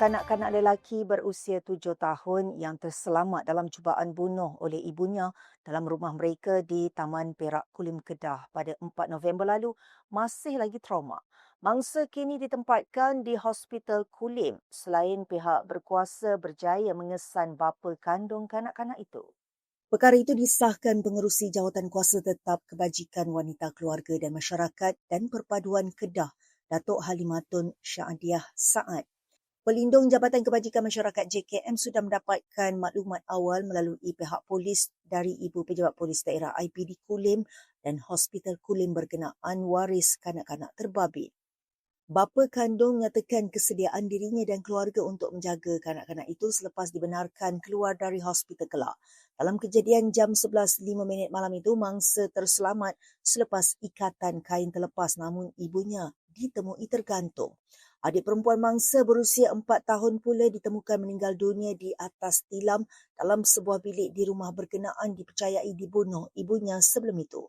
Kanak-kanak lelaki berusia tujuh tahun yang terselamat dalam cubaan bunuh oleh ibunya dalam rumah mereka di Taman Perak Kulim Kedah pada 4 November lalu masih lagi trauma. Mangsa kini ditempatkan di Hospital Kulim selain pihak berkuasa berjaya mengesan bapa kandung kanak-kanak itu. Perkara itu disahkan pengerusi Jawatan Kuasa Tetap Kebajikan Wanita Keluarga dan Masyarakat dan Perpaduan Kedah, Datuk Halimatun Syahdiah Saad Pelindung Jabatan Kebajikan Masyarakat JKM sudah mendapatkan maklumat awal melalui pihak polis dari Ibu Pejabat Polis Daerah IPD Kulim dan Hospital Kulim berkenaan waris kanak-kanak terbabit. Bapa kandung menyatakan kesediaan dirinya dan keluarga untuk menjaga kanak-kanak itu selepas dibenarkan keluar dari hospital kelak. Dalam kejadian jam 11.05 minit malam itu, mangsa terselamat selepas ikatan kain terlepas namun ibunya ditemui tergantung. Adik perempuan mangsa berusia empat tahun pula ditemukan meninggal dunia di atas tilam dalam sebuah bilik di rumah berkenaan dipercayai dibunuh ibunya sebelum itu.